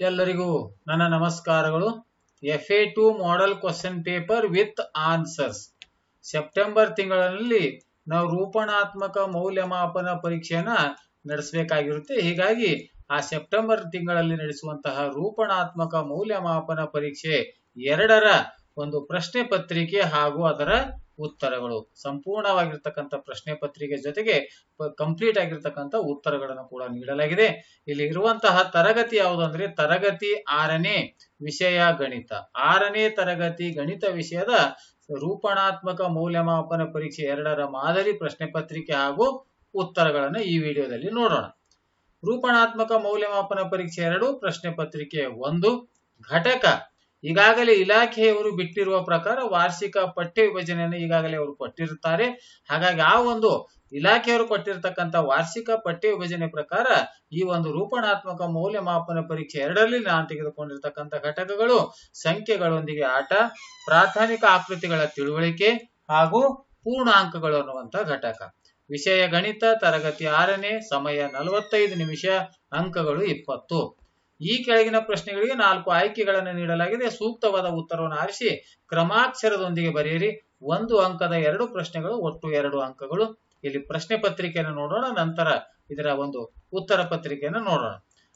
ಎಲ್ಲರಿಗೂ ನನ್ನ ನಮಸ್ಕಾರಗಳು. F A two model question paper with answers September ತಿಂಗಳಲ್ಲಿ ನಾವು ರೂಪಣಾತ್ಮಕ ಮೌಲ್ಯಮಾಪನ ಪರೀಕ್ಷೆಯನ್ನ ನಡೆಸಬೇಕಾಗಿರುತ್ತೆ. ಹೀಗಾಗಿ ಆ ಸೆಪ್ಟೆಂಬರ್ ತಿಂಗಳಲ್ಲಿ ನಡೆಸುವಂತಹ ರೂಪಣಾತ್ಮಕ ಮೌಲ್ಯಮಾಪನ ಪರೀಕ್ಷೆ ಎರಡರ ಒಂದು ಪ್ರಶ್ನೆ ಪತ್ರಿಕೆ ಹಾಗೂ ಅದರ ಉತ್ತರಗಳು. ಸಂಪೂರ್ಣವಾಗಿರ್ತಕ್ಕಂಥ ಪ್ರಶ್ನೆ ಪತ್ರಿಕೆ ಜೊತೆಗೆ ಕಂಪ್ಲೀಟ್ ಆಗಿರ್ತಕ್ಕಂಥ ಉತ್ತರಗಳನ್ನು ಕೂಡ ನೀಡಲಾಗಿದೆ. ಇಲ್ಲಿ ಇರುವಂತಹ ತರಗತಿ ಯಾವುದು ಅಂದ್ರೆ ತರಗತಿ ಆರನೇ ವಿಷಯ ಗಣಿತ. ಆರನೇ ತರಗತಿ ಗಣಿತ ವಿಷಯದ ರೂಪಣಾತ್ಮಕ ಮೌಲ್ಯಮಾಪನ ಪರೀಕ್ಷೆ ಎರಡರ ಮಾದರಿ ಪ್ರಶ್ನೆ ಪತ್ರಿಕೆ ಹಾಗೂ ಉತ್ತರಗಳನ್ನು ಈ ವಿಡಿಯೋದಲ್ಲಿ ನೋಡೋಣ. ರೂಪಣಾತ್ಮಕ ಮೌಲ್ಯಮಾಪನ ಪರೀಕ್ಷೆ ಎರಡು, ಪ್ರಶ್ನೆ ಪತ್ರಿಕೆ ಒಂದು. ಘಟಕ ಈಗಾಗಲೇ ಇಲಾಖೆಯವರು ಬಿಟ್ಟಿರುವ ಪ್ರಕಾರ ವಾರ್ಷಿಕ ಪಠ್ಯ ವಿಭಜನೆಯನ್ನು ಈಗಾಗಲೇ ಅವರು ಕೊಟ್ಟಿರುತ್ತಾರೆ. ಹಾಗಾಗಿ ಆ ಒಂದು ಇಲಾಖೆಯವರು ಕೊಟ್ಟಿರತಕ್ಕಂತ ವಾರ್ಷಿಕ ಪಠ್ಯ ವಿಭಜನೆ ಪ್ರಕಾರ ಈ ಒಂದು ರೂಪಣಾತ್ಮಕ ಮೌಲ್ಯಮಾಪನ ಪರೀಕ್ಷೆ ಎರಡರಲ್ಲಿ ನಾನು ತೆಗೆದುಕೊಂಡಿರ್ತಕ್ಕಂಥ ಘಟಕಗಳು ಸಂಖ್ಯೆಗಳೊಂದಿಗೆ ಆಟ, ಪ್ರಾಥಮಿಕ ಆಕೃತಿಗಳ ತಿಳುವಳಿಕೆ ಹಾಗೂ ಪೂರ್ಣಾಂಕಗಳು ಅನ್ನುವಂತ ಘಟಕ. ವಿಷಯ ಗಣಿತ, ತರಗತಿ ಆರನೇ, ಸಮಯ ನಲವತ್ತೈದು ನಿಮಿಷ, ಅಂಕಗಳು ಇಪ್ಪತ್ತು. ಈ ಕೆಳಗಿನ ಪ್ರಶ್ನೆಗಳಿಗೆ ನಾಲ್ಕು ಆಯ್ಕೆಗಳನ್ನು ನೀಡಲಾಗಿದೆ. ಸೂಕ್ತವಾದ ಉತ್ತರವನ್ನು ಆರಿಸಿ, ಕ್ರಮಾಕ್ಷರದೊಂದಿಗೆ ಬರೆಯಿರಿ. ಒಂದು ಅಂಕದ ಎರಡು ಪ್ರಶ್ನೆಗಳು, ಒಟ್ಟು ಎರಡು ಅಂಕಗಳು. ಇಲ್ಲಿ ಪ್ರಶ್ನೆ ಪತ್ರಿಕೆಯನ್ನು ನೋಡೋಣ, ನಂತರ ಇದರ ಒಂದು ಉತ್ತರ ಪತ್ರಿಕೆಯನ್ನು ನೋಡೋಣ.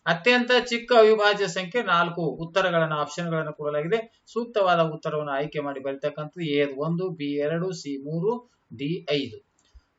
ಅತ್ಯಂತ ಚಿಕ್ಕ ಅವಿಭಾಜ್ಯ ಸಂಖ್ಯೆ ನಾಲ್ಕು ಉತ್ತರಗಳನ್ನು, ಆಪ್ಷನ್ಗಳನ್ನು ಕೊಡಲಾಗಿದೆ. ಸೂಕ್ತವಾದ ಉತ್ತರವನ್ನು ಆಯ್ಕೆ ಮಾಡಿ ಬರೀತಕ್ಕಂಥದ್ದು. ಎ, ಒಂದು, ಬಿ, ಎರಡು, ಸಿ, ಮೂರು, ಡಿ, ಐದು.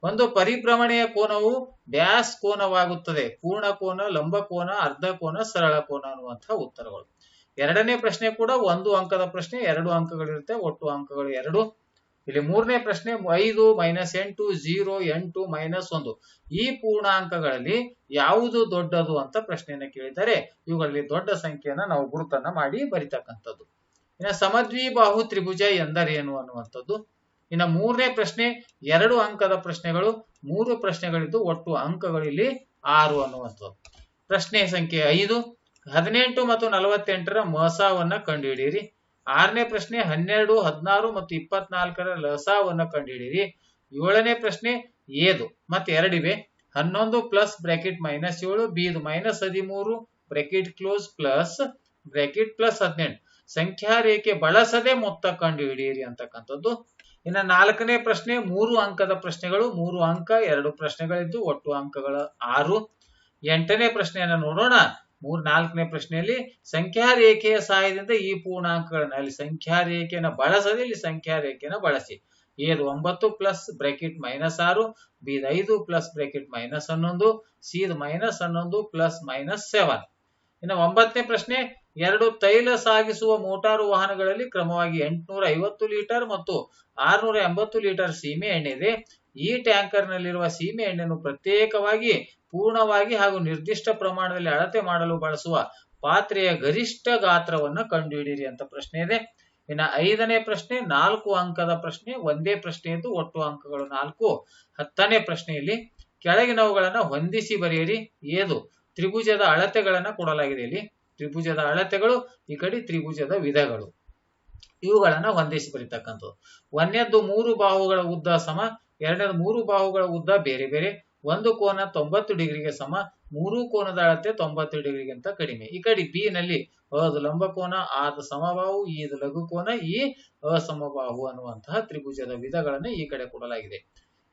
ಒಂದು ಪರಿಭ್ರಮಣೆಯ ಕೋನವು ಡ್ಯಾಸ್ ಕೋನವಾಗುತ್ತದೆ. ಪೂರ್ಣ ಕೋನ, ಲಂಬ ಕೋನ, ಅರ್ಧ ಕೋನ, ಸರಳ ಕೋನ ಅನ್ನುವಂತಹ ಉತ್ತರಗಳು. ಎರಡನೇ ಪ್ರಶ್ನೆ ಕೂಡ ಒಂದು ಅಂಕದ ಪ್ರಶ್ನೆ, ಎರಡು ಅಂಕಗಳಿರುತ್ತೆ, ಒಟ್ಟು ಅಂಕಗಳು ಎರಡು. ಇಲ್ಲಿ ಮೂರನೇ ಪ್ರಶ್ನೆ ಐದು ಮೈನಸ್ ಎಂಟು, ಜೀರೋ, ಎಂಟು ಮೈನಸ್ ಒಂದು. ಈ ಪೂರ್ಣಾಂಕಗಳಲ್ಲಿ ಯಾವುದು ದೊಡ್ಡದು ಅಂತ ಪ್ರಶ್ನೆಯನ್ನು ಕೇಳಿದರೆ ಇವುಗಳಲ್ಲಿ ದೊಡ್ಡ ಸಂಖ್ಯೆಯನ್ನ ನಾವು ಗುರುತನ್ನ ಮಾಡಿ ಬರಿತಕ್ಕಂಥದ್ದು. ಇನ್ನು ಸಮದ್ವಿಬಾಹು ತ್ರಿಭುಜ ಎಂದರೇನು ಅನ್ನುವಂಥದ್ದು? ಇನ್ನು ಮೂರನೇ ಪ್ರಶ್ನೆ, ಎರಡು ಅಂಕದ ಪ್ರಶ್ನೆಗಳು, ಮೂರು ಪ್ರಶ್ನೆಗಳಿದ್ದು ಒಟ್ಟು ಅಂಕಗಳು ಇಲ್ಲಿ ಆರು ಅನ್ನುವಂಥದ್ದು. ಪ್ರಶ್ನೆ ಸಂಖ್ಯೆ ಐದು, ಹದಿನೆಂಟು ಮತ್ತು ನಲವತ್ತೆಂಟರ ಮಸಾವನ್ನ ಕಂಡುಹಿಡಿಯಿರಿ. ಆರನೇ ಪ್ರಶ್ನೆ, ಹನ್ನೆರಡು, ಹದಿನಾರು ಮತ್ತು ಇಪ್ಪತ್ನಾಲ್ಕರ ಲಸಾವನ್ನ ಕಂಡುಹಿಡಿಯಿರಿ. ಏಳನೇ ಪ್ರಶ್ನೆ, ಏದು ಮತ್ತೆ ಎರಡಿವೆ, ಹನ್ನೊಂದು ಪ್ಲಸ್ ಬ್ರಾಕೆಟ್ ಮೈನಸ್ ಏಳು, ಬೀದು ಮೈನಸ್ ಹದಿಮೂರು bracket close plus bracket plus ಹದಿನೆಂಟು. ಸಂಖ್ಯಾ ರೇಖೆ ಬಳಸದೆ ಮೊತ್ತ ಕಂಡುಹಿಡಿಯಿರಿ ಅಂತಕ್ಕಂಥದ್ದು. ಇನ್ನು ನಾಲ್ಕನೇ ಪ್ರಶ್ನೆ, ಮೂರು ಅಂಕದ ಪ್ರಶ್ನೆಗಳು, ಮೂರು ಅಂಕ, ಎರಡು ಪ್ರಶ್ನೆಗಳಿದ್ದು ಒಟ್ಟು ಅಂಕಗಳ ಆರು. ಎಂಟನೇ ಪ್ರಶ್ನೆಯನ್ನ ನೋಡೋಣ. ಮೂರ್, ನಾಲ್ಕನೇ ಪ್ರಶ್ನೆಯಲ್ಲಿ ಸಂಖ್ಯಾ ರೇಖೆಯ ಸಹಾಯದಿಂದ ಈ ಪೂರ್ಣಾಂಕಗಳನ್ನ ಅಲ್ಲಿ ಸಂಖ್ಯಾ ರೇಖೆಯನ್ನು ಬಳಸದೆ ಇಲ್ಲಿ ಸಂಖ್ಯಾ ರೇಖೆಯನ್ನು ಬಳಸಿ. ಏದು ಒಂಬತ್ತು ಪ್ಲಸ್ ಬ್ರಾಕೆಟ್ ಮೈನಸ್ ಆರು, ಬಿದ ಐದು ಪ್ಲಸ್ ಬ್ರಾಕೆಟ್ ಮೈನಸ್ ಹನ್ನೊಂದು, ಸಿದ್ ಮೈನಸ್ ಹನ್ನೊಂದು ಪ್ಲಸ್ ಮೈನಸ್ ಸೆವೆನ್. ಇನ್ನು ಒಂಬತ್ತನೇ ಪ್ರಶ್ನೆ ಎರಡು ತೈಲ ಸಾಗಿಸುವ ಮೋಟಾರು ವಾಹನಗಳಲ್ಲಿ ಕ್ರಮವಾಗಿ ಎಂಟುನೂರ ಐವತ್ತು ಲೀಟರ್ ಮತ್ತು ಆರ್ನೂರ ಎಂಬತ್ತು ಲೀಟರ್ ಸೀಮೆ ಎಣ್ಣೆ ಇದೆ ಈ ಟ್ಯಾಂಕರ್ನಲ್ಲಿರುವ ಸೀಮೆ ಎಣ್ಣೆಯನ್ನು ಪ್ರತ್ಯೇಕವಾಗಿ, ಪೂರ್ಣವಾಗಿ ಹಾಗೂ ನಿರ್ದಿಷ್ಟ ಪ್ರಮಾಣದಲ್ಲಿ ಅಳತೆ ಮಾಡಲು ಬಳಸುವ ಪಾತ್ರೆಯ ಗರಿಷ್ಠ ಗಾತ್ರವನ್ನು ಕಂಡುಹಿಡಿಯಿರಿ ಅಂತ ಪ್ರಶ್ನೆ ಇದೆ. ಇನ್ನು ಐದನೇ ಪ್ರಶ್ನೆ, ನಾಲ್ಕು ಅಂಕದ ಪ್ರಶ್ನೆ, ಒಂದೇ ಪ್ರಶ್ನೆ ಇದ್ದು ಒಟ್ಟು ಅಂಕಗಳು ನಾಲ್ಕು. ಹತ್ತನೇ ಪ್ರಶ್ನೆಯಲ್ಲಿ ಕೆಳಗಿನವುಗಳನ್ನು ಹೊಂದಿಸಿ ಬರೆಯಿರಿ. ಏದು, ತ್ರಿಭುಜದ ಅಳತೆಗಳನ್ನು ಕೊಡಲಾಗಿದೆ ಇಲ್ಲಿ. ತ್ರಿಭುಜದ ಅಳತೆಗಳು, ಈ ಕಡೆ ತ್ರಿಭುಜದ ವಿಧಗಳು. ಇವುಗಳನ್ನ ಹೊಂದಿಸಿ ಬರೀತಕ್ಕಂಥದ್ದು. ಒಂದನೇದ್ದು ಮೂರು ಬಾಹುಗಳ ಉದ್ದ ಸಮ, ಎರಡನೇದು ಮೂರು ಬಾಹುಗಳ ಉದ್ದ ಬೇರೆ ಬೇರೆ, ಒಂದು ಕೋನ ತೊಂಬತ್ತು ಡಿಗ್ರಿಗೆ ಸಮ, ಮೂರು ಕೋನದ ಅಳತೆ ತೊಂಬತ್ತು ಡಿಗ್ರಿಗಿಂತ ಕಡಿಮೆ. ಈ ಕಡೆ ಬಿ ನಲ್ಲಿ ಅದು ಲಂಬ ಕೋನ, ಆದ ಸಮಬಾಹು, ಈದು ಲಘು ಕೋನ, ಈ ಅಸಮಬಾಹು ಅನ್ನುವಂತಹ ತ್ರಿಭುಜದ ವಿಧಗಳನ್ನು ಈ ಕಡೆ ಕೊಡಲಾಗಿದೆ.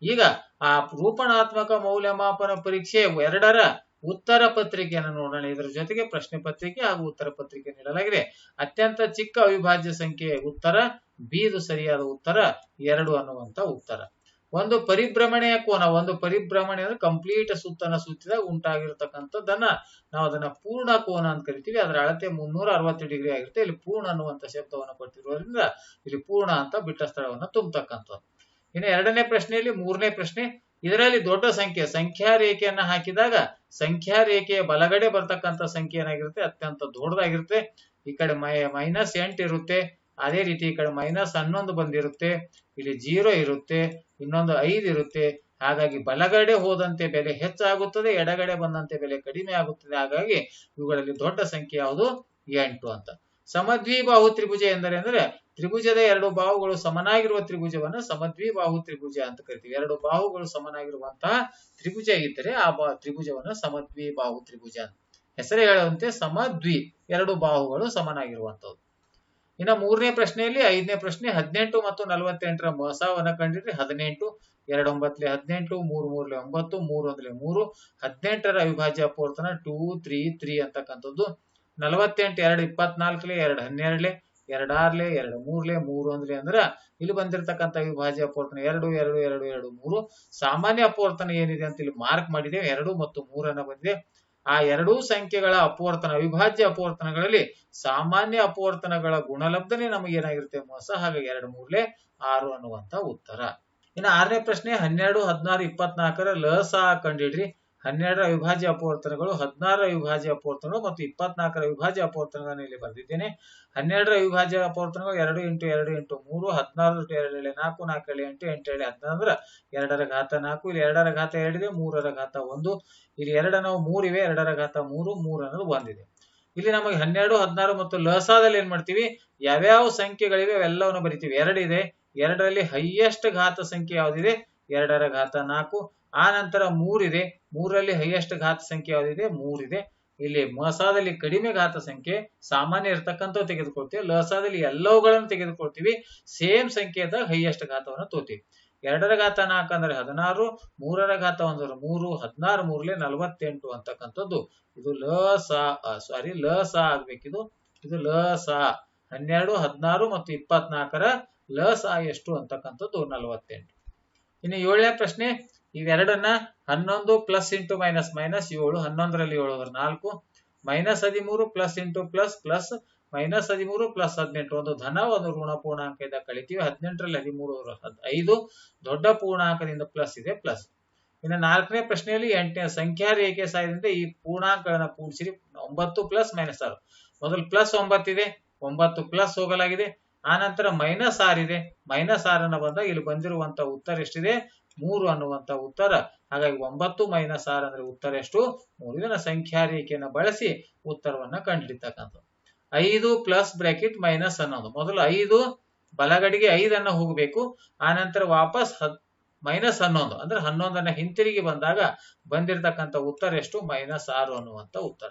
ಈಗ ಆ ರೂಪಣಾತ್ಮಕ ಮೌಲ್ಯಮಾಪನ ಪರೀಕ್ಷೆ ಎರಡರ ಉತ್ತರ ಪತ್ರಿಕೆಯನ್ನು ನೋಡೋಣ. ಇದರ ಜೊತೆಗೆ ಪ್ರಶ್ನೆ ಪತ್ರಿಕೆ ಹಾಗೂ ಉತ್ತರ ಪತ್ರಿಕೆ ನೀಡಲಾಗಿದೆ. ಅತ್ಯಂತ ಚಿಕ್ಕ ಅವಿಭಾಜ್ಯ ಸಂಖ್ಯೆ ಉತ್ತರ, ಬೀದು ಸರಿಯಾದ ಉತ್ತರ, ಎರಡು ಅನ್ನುವಂತ ಉತ್ತರ. ಒಂದು ಪರಿಭ್ರಮಣೆಯ ಕೋನ, ಒಂದು ಪರಿಭ್ರಮಣೆ ಅಂದ್ರೆ ಕಂಪ್ಲೀಟ್ ಸುತ್ತನ ಸುತ್ತಿದಾಗ ಉಂಟಾಗಿರ್ತಕ್ಕಂಥದ್ದನ್ನ ನಾವು ಅದನ್ನ ಪೂರ್ಣ ಕೋನ ಅಂತ ಕರಿತೀವಿ. ಅದರ ಅಳತೆ ಮುನ್ನೂರ ಅರವತ್ತು ಡಿಗ್ರಿ ಆಗಿರುತ್ತೆ. ಇಲ್ಲಿ ಪೂರ್ಣ ಅನ್ನುವಂಥ ಶಬ್ದವನ್ನು ಕೊಟ್ಟಿರೋದ್ರಿಂದ ಇಲ್ಲಿ ಪೂರ್ಣ ಅಂತ ಬಿಟ್ಟ ಸ್ಥಳವನ್ನು ತುಂಬತಕ್ಕಂಥದ್ದು. ಇನ್ನು ಎರಡನೇ ಪ್ರಶ್ನೆಯಲ್ಲಿ ಮೂರನೇ ಪ್ರಶ್ನೆ, ಇದರಲ್ಲಿ ದೊಡ್ಡ ಸಂಖ್ಯೆ ಸಂಖ್ಯಾ ರೇಖೆಯನ್ನ ಹಾಕಿದಾಗ ಸಂಖ್ಯಾ ರೇಖೆಯ ಬಲಗಡೆ ಬರ್ತಕ್ಕಂತ ಸಂಖ್ಯೆ ಏನಾಗಿರುತ್ತೆ? ಅತ್ಯಂತ ದೊಡ್ಡದಾಗಿರುತ್ತೆ. ಈ ಕಡೆ ಮೈ, ಮೈನಸ್ ಎಂಟು ಇರುತ್ತೆ. ಅದೇ ರೀತಿ ಈ ಕಡೆ ಮೈನಸ್ ಹನ್ನೊಂದು ಬಂದಿರುತ್ತೆ. ಇಲ್ಲಿ ಜೀರೋ ಇರುತ್ತೆ. ಇನ್ನೊಂದು ಐದು ಇರುತ್ತೆ. ಹಾಗಾಗಿ ಬಲಗಡೆ ಹೋದಂತೆ ಬೆಲೆ ಹೆಚ್ಚಾಗುತ್ತದೆ, ಎಡಗಡೆ ಬಂದಂತೆ ಬೆಲೆ ಕಡಿಮೆ ಆಗುತ್ತದೆ. ಹಾಗಾಗಿ ಇವುಗಳಲ್ಲಿ ದೊಡ್ಡ ಸಂಖ್ಯೆ ಯಾವುದು? ಎಂಟು ಅಂತ. ಸಮದ್ವಿಬಾಹು ತ್ರಿಭುಜ ಎಂದರೆ ಅಂದ್ರೆ ತ್ರಿಭುಜದ ಎರಡು ಬಾಹುಗಳು ಸಮನಾಗಿರುವ ತ್ರಿಭುಜವನ್ನ ಸಮದ್ವಿಬಾಹು ತ್ರಿಭುಜ ಅಂತ ಕರಿತೀವಿ. ಎರಡು ಬಾಹುಗಳು ಸಮನಾಗಿರುವಂತಹ ತ್ರಿಭುಜ ಇದ್ದರೆ ಆ ಬಾ, ತ್ರಿಭುಜವನ್ನ ಸಮದ್ವಿಬಾಹು ತ್ರಿಭುಜ ಅಂತ. ಹೆಸರೇ ಹೇಳುವಂತೆ ಸಮದ್ವಿ, ಎರಡು ಬಾಹುಗಳು ಸಮನಾಗಿರುವಂತದ್ದು ಇನ್ನು ಮೂರನೇ ಪ್ರಶ್ನೆಯಲ್ಲಿ ಐದನೇ ಪ್ರಶ್ನೆ, ಹದಿನೆಂಟು ಮತ್ತು ನಲವತ್ತೆಂಟರ ಮೊಸವನ್ನ ಕಂಡಿದ್ರೆ ಹದಿನೆಂಟು ಎರಡು ಒಂಬತ್ತಲೆ ಹದಿನೆಂಟು, ಮೂರು ಮೂರ್ಲೆ ಒಂಬತ್ತು, ಮೂರು ಒಂದ್ಲೆ ಮೂರು, ಹದಿನೆಂಟರ ಅವಿಭಾಜ್ಯ ಪೂರ್ತನ ಟೂ ತ್ರೀ ತ್ರೀ ಅಂತಕ್ಕಂಥದ್ದು. ನಲವತ್ತೆಂಟು, ಎರಡು, ಇಪ್ಪತ್ನಾಲ್ಕಲೆ, ಎರಡು, ಹನ್ನೆರಡ್ಲೆ, ಎರಡಾರ್ಲೆ, ಎರಡು, ಮೂರ್ಲೆ, ಮೂರು ಒಂದ್ಲೆ ಅಂದ್ರ ಇಲ್ಲಿ ಬಂದಿರತಕ್ಕಂಥ ವಿಭಾಜ್ಯ ಅಪವರ್ತನ ಎರಡು ಎರಡು ಎರಡು ಎರಡು, ಮೂರು ಸಾಮಾನ್ಯ ಅಪವರ್ತನ ಏನಿದೆ ಅಂತ ಇಲ್ಲಿ ಮಾರ್ಕ್ ಮಾಡಿದೆ. ಎರಡು ಮತ್ತು ಮೂರನ್ನ ಬಂದಿದೆ. ಆ ಎರಡೂ ಸಂಖ್ಯೆಗಳ ಅಪವರ್ತನ, ಅವಿಭಾಜ್ಯ ಅಪವರ್ತನಗಳಲ್ಲಿ ಸಾಮಾನ್ಯ ಅಪವರ್ತನಗಳ ಗುಣಲಬ್ಧನೆ ನಮಗೆ ಏನಾಗಿರುತ್ತೆ ಮೋಸ ಹಾಗಾಗಿ ಎರಡು, ಮೂರ್ಲೆ, ಆರು ಅನ್ನುವಂತ ಉತ್ತರ. ಇನ್ನು ಆರನೇ ಪ್ರಶ್ನೆ, ಹನ್ನೆರಡು, ಹದಿನಾರು, ಇಪ್ಪತ್ನಾಲ್ಕರ ಲಸ ಕಂಡಿಡ್ರಿ ಹನ್ನೆರಡರ ವಿಭಾಜ್ಯ ಅಪವರ್ತನಗಳು ಹದಿನಾರರ ಅವಿಭಾಜ್ಯ ಅಪವರ್ತನಗಳು ಮತ್ತು ಇಪ್ಪತ್ನಾಲ್ಕರ ವಿಭಾಜ್ಯ ಅಪವರ್ತನಗಳನ್ನು ಇಲ್ಲಿ ಬರೆದಿದ್ದೇನೆ. ಹನ್ನೆರಡರ ವಿಭಾಜ್ಯ ಅಪವರ್ತನಗಳು ಎರಡು ಇಂಟು ಎರಡು ಇಂಟು ಮೂರು, ಹದಿನಾರು ಇಂಟು ಎರಡು ಏಳೆ ನಾಲ್ಕು ನಾಲ್ಕು ಏಳು ಎಂಟು ಎಂಟು ಏಳು ಹದಿನಾರು, ಎರಡರ ಘಾತ ನಾಲ್ಕು, ಇಲ್ಲಿ ಎರಡರ ಘಾತ ಎರಡಿದೆ ಮೂರರ ಘಾತ ಒಂದು, ಇಲ್ಲಿ ಎರಡ ನಾವು ಮೂರಿವೆ ಎರಡರ ಘಾತ ಮೂರು ಮೂರು ಅನ್ನೋದು ಒಂದಿದೆ ಇಲ್ಲಿ ನಮಗೆ ಹನ್ನೆರಡು, ಹದಿನಾರು ಮತ್ತು ಲಸಾದಲ್ಲಿ ಏನ್ ಮಾಡ್ತೀವಿ? ಯಾವ್ಯಾವ ಸಂಖ್ಯೆಗಳಿವೆ? ಅವೆಲ್ಲವನ್ನು ಬರಿತೀವಿ. ಎರಡಿದೆ ಎರಡರಲ್ಲಿ ಹೈಯೆಸ್ಟ್ ಘಾತ ಸಂಖ್ಯೆ ಯಾವುದಿದೆ? ಎರಡರ ಘಾತ ನಾಲ್ಕು ಆ ನಂತರ ಮೂರಿದೆ. ಮೂರರಲ್ಲಿ ಹೈಯೆಸ್ಟ್ ಘಾತ ಸಂಖ್ಯೆ ಯಾವ್ದಿದೆ? ಮೂರಿದೆ. ಇಲ್ಲಿ ಮಸಾದಲ್ಲಿ ಕಡಿಮೆ ಘಾತ ಸಂಖ್ಯೆ, ಸಾಮಾನ್ಯ ಇರ್ತಕ್ಕಂಥವು ತೆಗೆದುಕೊಳ್ತೀವಿ. ಲಸಾದಲ್ಲಿ ಎಲ್ಲವುಗಳನ್ನು ತೆಗೆದುಕೊಳ್ತೀವಿ. Same ಸಂಖ್ಯೆದ highest ಘಾತವನ್ನು ತೋತೀವಿ. ಎರಡರ ಘಾತ ನಾಲ್ಕು ಅಂದ್ರೆ ಹದಿನಾರು, ಮೂರರ ಘಾತ ಒಂದರ ಮೂರು, ಹದಿನಾರು ಮೂರ್ಲೆ ನಲವತ್ತೆಂಟು ಅಂತಕ್ಕಂಥದ್ದು. ಇದು ಲ ಸಾರಿ ಲ ಸ ಆಗ್ಬೇಕಿದು. ಇದು ಲ ಸ ಹನ್ನೆರಡು, ಹದಿನಾರು ಮತ್ತು ಇಪ್ಪತ್ನಾಲ್ಕರ ಲ ಸ ಎಷ್ಟು ಅಂತಕ್ಕಂಥದ್ದು ನಲವತ್ತೆಂಟು. ಇನ್ನು ಏಳನೇ ಪ್ರಶ್ನೆ ಇವೆರಡನ್ನ ಹನ್ನೊಂದು ಪ್ಲಸ್ ಇಂಟು ಮೈನಸ್ ಮೈನಸ್ ಏಳು, ಹನ್ನೊಂದರಲ್ಲಿ ಏಳು ಅಂದ್ರೆ ನಾಲ್ಕು ಮೈನಸ್ ಹದಿಮೂರು plus into plus plus minus ಹದಿಮೂರು ಪ್ಲಸ್ ಹದಿನೆಂಟು. ಒಂದು ಧನ, ಒಂದು ಋಣ ಪೂರ್ಣಾಂಕದಿಂದ ಕಳಿತೀವಿ ಹದಿನೆಂಟರಲ್ಲಿ ಹದಿಮೂರು ಐದು ದೊಡ್ಡ ಪೂರ್ಣಾಂಕದಿಂದ ಪ್ಲಸ್ ಇದೆ ಪ್ಲಸ್ ಇನ್ನು ನಾಲ್ಕನೇ ಪ್ರಶ್ನೆಯಲ್ಲಿ ಎಂಟನೇ ಸಂಖ್ಯಾ ರೇಖೆ ಸಹಾಯದಿಂದ ಈ ಪೂರ್ಣಾಂಕಗಳನ್ನ ಕೂಡಿಸಿರಿ ಒಂಬತ್ತು ಪ್ಲಸ್ ಮೈನಸ್ ಆರು. ಮೊದಲು ಪ್ಲಸ್ ಒಂಬತ್ತಿದೆ ಒಂಬತ್ತು ಪ್ಲಸ್ ಹೋಗಲಾಗಿದೆ. ಆನಂತರ ನಂತರ ಮೈನಸ್ ಆರ್ ಇದೆ. ಮೈನಸ್ ಆರ್ ಅನ್ನ ಬಂದಾಗ ಇಲ್ಲಿ ಬಂದಿರುವಂತಹ ಉತ್ತರ ಎಷ್ಟಿದೆ? ಮೂರು ಅನ್ನುವಂತ ಉತ್ತರ. ಹಾಗಾಗಿ ಒಂಬತ್ತು ಮೈನಸ್ ಆರ್ ಅಂದ್ರೆ ಉತ್ತರ ಎಷ್ಟು? ಮೂರು ಇದನ್ನ ಸಂಖ್ಯಾ ರೇಖೆಯನ್ನು ಬಳಸಿ ಉತ್ತರವನ್ನ ಕಂಡುಹಿಡಿತಕ್ಕಂಥ ಐದು ಪ್ಲಸ್ ಬ್ರಾಕೆಟ್ ಮೈನಸ್ ಅನ್ನೋದು. ಮೊದಲು ಐದು, ಬಲಗಡೆಗೆ ಐದನ್ನ ಹೋಗಬೇಕು. ಆನಂತರ ನಂತರ ವಾಪಸ್ ಹತ್ ಮೈನಸ್ ಹನ್ನೊಂದು. ಅಂದ್ರೆ ಹನ್ನೊಂದನ್ನ ಹಿಂತಿರುಗಿ ಬಂದಾಗ ಬಂದಿರತಕ್ಕಂಥ ಉತ್ತರ ಎಷ್ಟು? ಮೈನಸ್ ಆರು ಅನ್ನುವಂತ ಉತ್ತರ.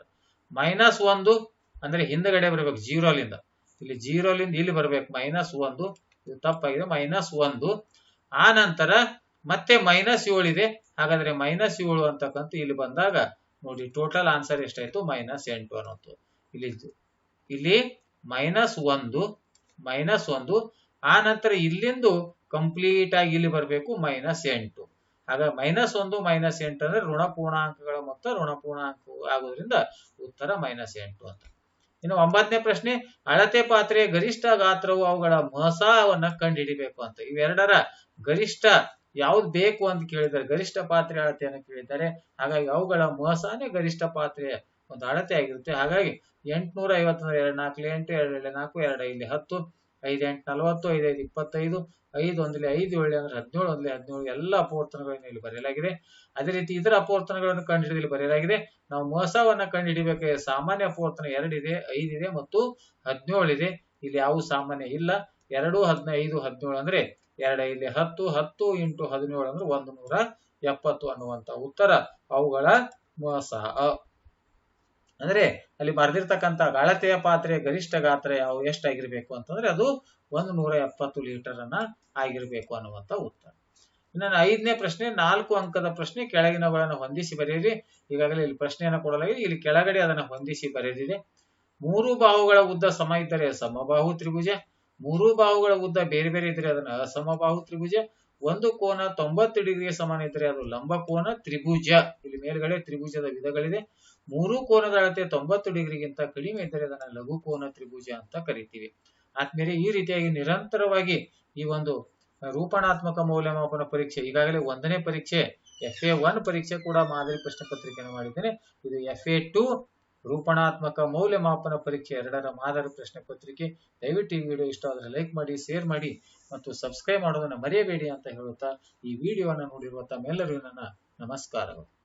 ಮೈನಸ್ ಒಂದು ಅಂದ್ರೆ ಹಿಂದಗಡೆ ಬರ್ಬೇಕು ಜೀರೋಲಿಂದ ಇಲ್ಲಿ ಜೀರೋಲಿಂದ ಇಲ್ಲಿ ಬರ್ಬೇಕು ಮೈನಸ್ ಒಂದು. ಇದು ತಪ್ಪಾಗಿದೆ ಮೈನಸ್ ಒಂದು. ಆ ಮತ್ತೆ ಮೈನಸ್ ಏಳು ಇದೆ. ಹಾಗಾದ್ರೆ ಮೈನಸ್ ಏಳು ಅಂತಕ್ಕಂಥ ಇಲ್ಲಿ ಬಂದಾಗ ನೋಡಿ ಟೋಟಲ್ ಆನ್ಸರ್ ಎಷ್ಟಾಯ್ತು? ಮೈನಸ್ ಎಂಟು ಅನ್ನೋದು ಇಲ್ಲಿ ಇಲ್ಲಿ ಮೈನಸ್ ಒಂದು ಮೈನಸ್ ಒಂದು. ಆ ನಂತರ ಇಲ್ಲಿಂದು ಕಂಪ್ಲೀಟ್ ಆಗಿ ಇಲ್ಲಿ ಬರಬೇಕು ಮೈನಸ್ ಎಂಟು. ಆಗ ಮೈನಸ್ ಒಂದು ಮೈನಸ್ ಎಂಟು ಅಂದ್ರೆ ಋಣ ಪೂರ್ಣಾಂಕಗಳ ಮೊತ್ತ ಋಣ ಪೂರ್ಣಾಂಕ ಆಗೋದ್ರಿಂದ ಉತ್ತರ ಮೈನಸ್ ಎಂಟು ಅಂತ. ಇನ್ನು ಒಂಬತ್ತನೇ ಪ್ರಶ್ನೆ, ಅಳತೆ ಪಾತ್ರೆಯ ಗರಿಷ್ಠ ಗಾತ್ರವು ಅವುಗಳ ಮಸಾವನ್ನ ಕಂಡುಹಿಡಿಬೇಕು ಅಂತ. ಇವೆರಡರ ಗರಿಷ್ಠ ಯಾವ್ದು ಬೇಕು ಅಂತ ಕೇಳಿದ್ದಾರೆ, ಗರಿಷ್ಠ ಪಾತ್ರೆ ಅಂತ ಕೇಳಿದ್ದಾರೆ. ಹಾಗಾಗಿ ಅವುಗಳ ಮೋಸಾನೆ ಗರಿಷ್ಠ ಪಾತ್ರೆಯ ಒಂದು ಅಳತೆ ಆಗಿರುತ್ತೆ. ಹಾಗಾಗಿ ಎಂಟುನೂರ ಐವತ್ತೊಂದು ಎರಡು ನಾಲ್ಕು ಎಂಟು, ಎರಡು ಏಳು ನಾಲ್ಕು, ಎರಡು ಇಲ್ಲಿ ಹತ್ತು, ಐದು, ಎಂಟು, ನಲವತ್ತು, ಐದು ಇಪ್ಪತ್ತೈದು, ಐದು, ಒಂದ್ಲಿ ಐದು, ಏಳು ಅಂದ್ರೆ ಹದಿನೇಳು, ಒಂದ್ಲಿ ಹದಿನೇಳು, ಎಲ್ಲ ಅಪವರ್ತನಗಳನ್ನು ಇಲ್ಲಿ ಬರೆಯಲಾಗಿದೆ. ಅದೇ ರೀತಿ ಇದರ ಅಪವರ್ತನಗಳನ್ನು ಕಂಡುಹಿಡಿದಲ್ಲಿ ಬರೆಯಲಾಗಿದೆ. ನಾವು ಮೋಸವನ್ನ ಕಂಡುಹಿಡಿಬೇಕಾದ್ರೆ ಸಾಮಾನ್ಯ ಅಪವರ್ತನ ಎರಡಿದೆ, ಐದಿದೆ ಮತ್ತು ಹದಿನೇಳು ಇದೆ ಇಲ್ಲಿ ಯಾವ ಸಾಮಾನ್ಯ ಇಲ್ಲ. ಎರಡು, ಹದಿನೈದು, ಹದಿನೇಳು ಅಂದ್ರೆ ಎರಡು ಇಲ್ಲಿ ಹತ್ತು ಹತ್ತು ಇಂಟು ಹದಿನೇಳು ಅಂದ್ರೆ ಒಂದು ನೂರ ಎಪ್ಪತ್ತು ಅನ್ನುವಂತ ಉತ್ತರ. ಅವುಗಳ ಮೋಸ. ಅಂದ್ರೆ ಅಲ್ಲಿ ಬರೆದಿರ್ತಕ್ಕಂಥ ಗಾಳತೆಯ ಪಾತ್ರೆಯ ಗರಿಷ್ಠ ಗಾತ್ರ ಯಾವ ಎಷ್ಟಾಗಿರ್ಬೇಕು ಅಂತಂದ್ರೆ ಅದು ಒಂದು ನೂರ ಎಪ್ಪತ್ತು ಲೀಟರ್ ಅನ್ನ ಆಗಿರ್ಬೇಕು ಅನ್ನುವಂತ ಉತ್ತರ. ಇನ್ನು ಐದನೇ ಪ್ರಶ್ನೆ, ನಾಲ್ಕು ಅಂಕದ ಪ್ರಶ್ನೆ ಕೆಳಗಿನವುಗಳನ್ನು ಹೊಂದಿಸಿ ಬರೆಯಿರಿ. ಈಗಾಗಲೇ ಇಲ್ಲಿ ಪ್ರಶ್ನೆಯನ್ನು ಕೊಡಲಾಗಿದೆ. ಇಲ್ಲಿ ಕೆಳಗಡೆ ಅದನ್ನ ಹೊಂದಿಸಿ ಬರೆದಿದೆ. ಮೂರು ಬಾಹುಗಳ ಉದ್ದ ಸಮ ಇದ್ದರೆ ಸಮಬಾಹು ತ್ರಿಭುಜ ಮೂರು ಬಾಹುಗಳ ಉದ್ದ ಬೇರೆ ಬೇರೆ ಇದ್ರೆ ಅದನ್ನ ಅಸಮಬಾಹು ತ್ರಿಭುಜ, ಒಂದು ಕೋನ ತೊಂಬತ್ತು ಡಿಗ್ರಿಗೆ ಸಮಾನ ಇದ್ರೆ ಅದು ಲಂಬ ಕೋನ ತ್ರಿಭುಜ. ಇಲ್ಲಿ ಮೇಲ್ಗಡೆ ತ್ರಿಭುಜದ ವಿಧಗಳಿದೆ. ಮೂರು ಕೋನದ ಅಳತೆ ತೊಂಬತ್ತು ಡಿಗ್ರಿಗಿಂತ ಕಡಿಮೆ ಇದ್ದರೆ ಅದನ್ನ ಲಘು ಕೋನ ತ್ರಿಭುಜ ಅಂತ ಕರಿತೀವಿ. ಆದ್ಮೇಲೆ ಈ ರೀತಿಯಾಗಿ ನಿರಂತರವಾಗಿ ಈ ಒಂದು ರೂಪಣಾತ್ಮಕ ಮೌಲ್ಯಮಾಪನ ಪರೀಕ್ಷೆ, ಈಗಾಗಲೇ ಒಂದನೇ ಪರೀಕ್ಷೆ ಎಫ್ ಎ ಒನ್ ಪರೀಕ್ಷೆ ಕೂಡ ಮಾದರಿ ಪ್ರಶ್ನೆ ಪತ್ರಿಕೆಯನ್ನು ಮಾಡಿದ್ದೇನೆ. ಇದು ಎಫ್ ಎ ಟು ರೂಪಣಾತ್ಮಕ ಮೌಲ್ಯಮಾಪನ ಪರೀಕ್ಷೆ ಎರಡರ ಮಾದರಿ ಪ್ರಶ್ನೆ ಪತ್ರಿಕೆ. ದಯವಿಟ್ಟು ಈ ವಿಡಿಯೋ ಇಷ್ಟ ಆದರೆ ಲೈಕ್ ಮಾಡಿ, ಶೇರ್ ಮಾಡಿ ಮತ್ತು ಸಬ್ಸ್ಕ್ರೈಬ್ ಮಾಡೋದನ್ನ ಮರೆಯಬೇಡಿ ಅಂತ ಹೇಳುತ್ತಾ ಈ ವಿಡಿಯೋವನ್ನು ನೋಡಿರುವ ತಮ್ಮೆಲ್ಲರಿಗೂ ನನ್ನ ನಮಸ್ಕಾರಗಳು.